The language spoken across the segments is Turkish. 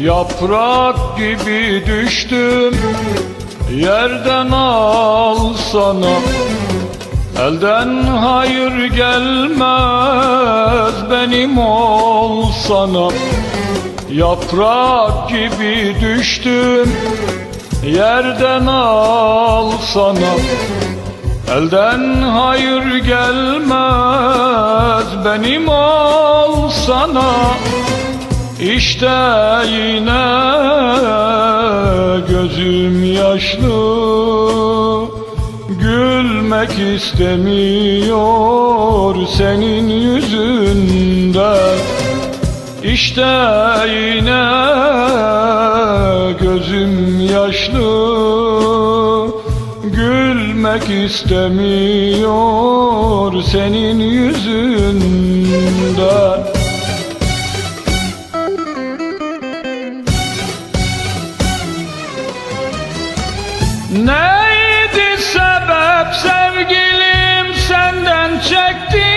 Yaprak gibi düştüm Yerden al sana. Elden hayır gelmez Benim ol sana. Yaprak gibi düştüm Yerden al sana. Elden hayır gelmez Benim ol sana İşte yine gözüm yaşlı Gülmek istemiyor senin yüzünden. İşte yine gözüm yaşlı Gülmek istemiyor senin yüzünden Neydi sebep sevgilim senden çektiğim?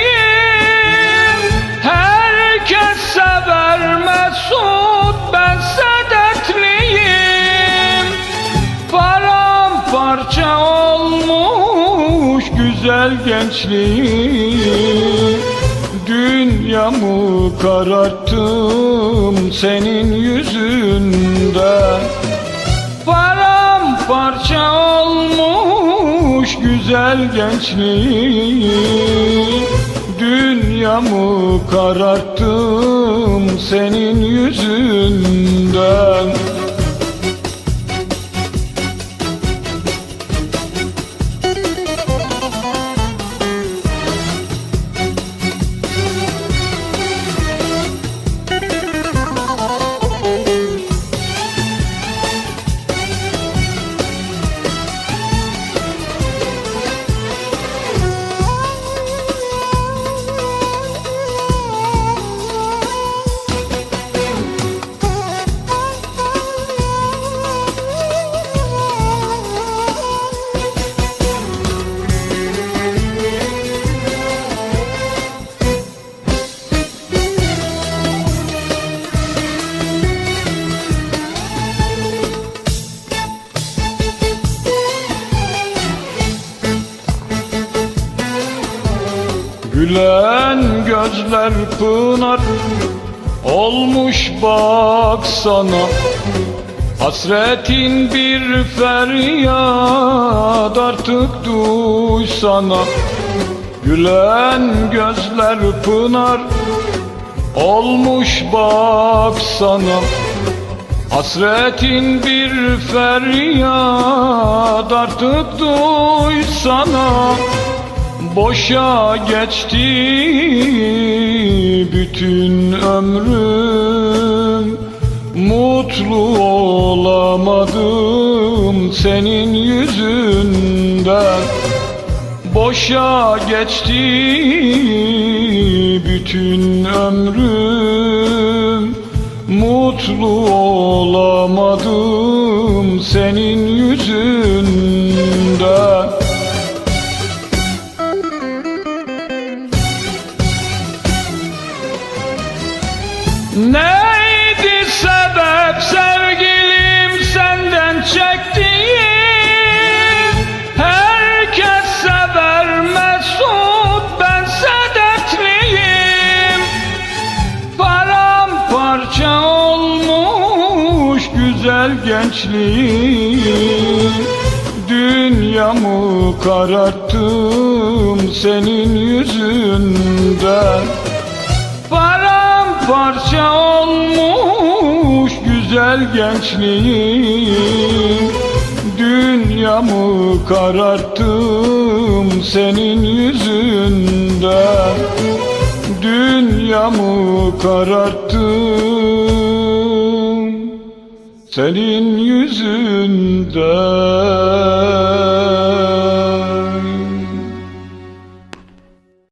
Herkes sever mesut ben sedetliyim. Paramparça olmuş güzel gençliğim. Dünyamı kararttım senin yüzünden Paramparça olmuş güzel gençliğim Dünyamı kararttım senin yüzünden Gülen gözler pınar olmuş baksana Hasretin bir feryat artık duysana Gülen gözler pınar olmuş baksana Hasretin bir feryat artık duysana Boşa geçti bütün ömrüm. Mutlu olamadım senin yüzünden. Boşa geçti bütün ömrüm. Mutlu olamadım senin yüzünden güzel gençliğim. Dünyamı kararttım senin yüzünden. Paramparça olmuş güzel gençliğim. Dünyamı kararttım senin yüzünden. Dünyamı kararttım senin yüzünden